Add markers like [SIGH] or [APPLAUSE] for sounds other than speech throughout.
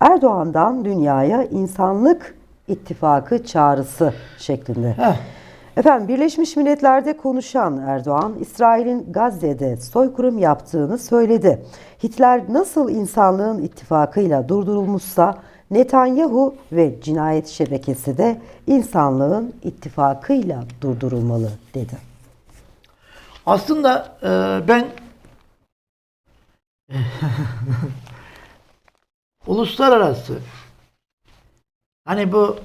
Erdoğan'dan dünyaya insanlık ittifakı çağrısı şeklinde. Heh. Efendim Birleşmiş Milletler'de konuşan Erdoğan, İsrail'in Gazze'de soykırım yaptığını söyledi. Hitler nasıl insanlığın ittifakıyla durdurulmuşsa Netanyahu ve cinayet şebekesi de insanlığın ittifakıyla durdurulmalı dedi. Aslında e, ben uluslararası hani bu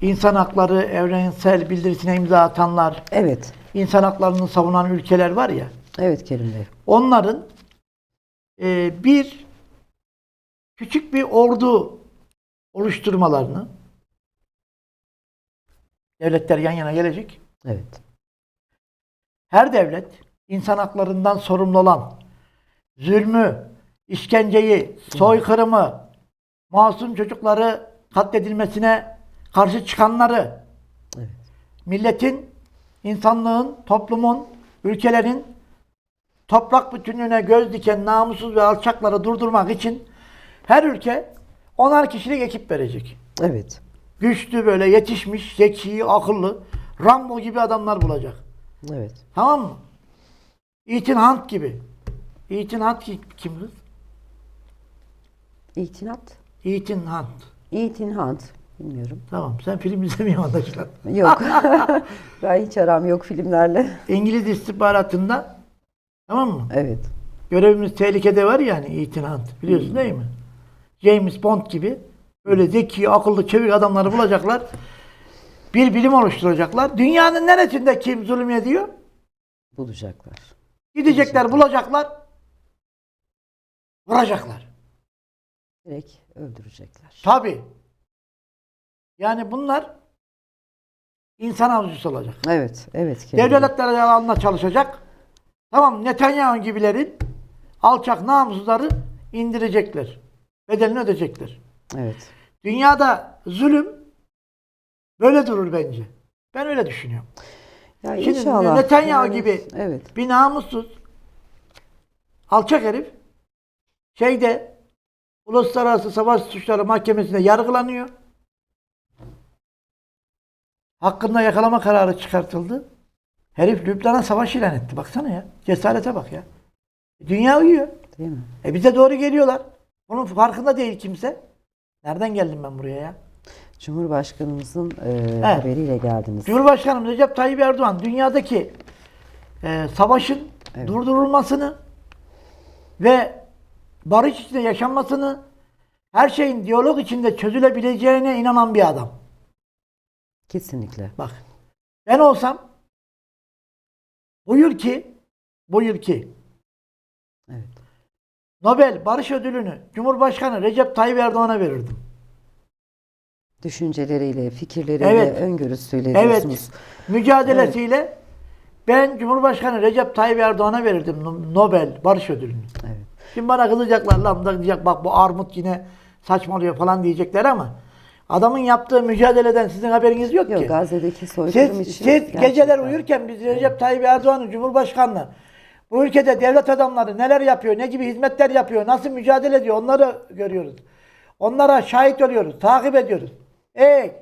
insan hakları evrensel bildirisine imza atanlar, Evet, insan haklarını savunan ülkeler var ya, evet Kerim Bey. onların e, bir küçük bir ordu oluşturmalarını devletler yan yana gelecek. Evet, Her devlet insan haklarından sorumlu olan zulmü, işkenceyi, soykırımı, masum çocukları katledilmesine karşı çıkanları, Evet. milletin, insanlığın, toplumun, ülkelerin toprak bütünlüğüne göz diken namussuz ve alçakları durdurmak için her ülke onar kişilik ekip verecek. evet, Güçlü böyle yetişmiş, zeki, akıllı, Rambo gibi adamlar bulacak. evet. Tamam mı? Ethan Hunt gibi. Ethan Hunt ki- kim kız? İtinat. Ethan Hunt. Bilmiyorum. Tamam sen film izlemiyorsun anlaşılan. Yok. [LAUGHS] ben hiç aram yok filmlerle. İngiliz istihbaratında tamam mı? Evet. Görevimiz tehlikede var yani Hunt. Biliyorsun değil mi? James Bond gibi öyle zeki, akıllı, çevik adamları bulacaklar. Bir bilim oluşturacaklar. Dünyanın neresinde kim zulüm ediyor? Bulacaklar. Gidecekler, bulacaklar. Vuracaklar. Direkt öldürecekler. Tabi. Yani bunlar insan avcısı olacak. Evet, evet. Bey. Devletler yalanla çalışacak. Tamam Netanyahu gibilerin alçak namussuzları indirecekler. Bedelini ödeyecekler. Evet. Dünyada zulüm böyle durur bence. Ben öyle düşünüyorum. Ya Şimdi inşallah. Netanyahu gibi Evet. bir namussuz alçak herif şeyde Uluslararası Savaş Suçları Mahkemesi'nde yargılanıyor. Hakkında yakalama kararı çıkartıldı. Herif Lübnan'a savaş ilan etti. Baksana ya. Cesarete bak ya. Dünya uyuyor. Değil mi? E bize doğru geliyorlar. Bunun farkında değil kimse. Nereden geldim ben buraya ya? Cumhurbaşkanımızın e, haberiyle geldiniz. Cumhurbaşkanım Recep Tayyip Erdoğan dünyadaki e, savaşın Evet. durdurulmasını ve barış içinde yaşanmasını her şeyin diyalog içinde çözülebileceğine inanan bir adam. Kesinlikle. Bak ben olsam buyur ki buyur ki Evet. Nobel Barış Ödülünü Cumhurbaşkanı Recep Tayyip Erdoğan'a verirdim. Düşünceleriyle, fikirleriyle, Evet. öngörüsüyle Evet. diyorsunuz. Mücadelesiyle ben Cumhurbaşkanı Recep Tayyip Erdoğan'a verirdim No- Nobel Barış Ödülünü. Evet. Şimdi bana kızacaklar lan da diyecek bak bu armut yine saçmalıyor falan diyecekler ama adamın yaptığı mücadeleden sizin haberiniz yok, Yok ki. Gazze'deki soykırım Siz, için siz gerçekten- geceler uyurken biz Recep Tayyip Erdoğan'ın Cumhurbaşkanlığı bu ülkede devlet adamları neler yapıyor, ne gibi hizmetler yapıyor, nasıl mücadele ediyor onları görüyoruz. Onlara şahit oluyoruz, takip ediyoruz. Ey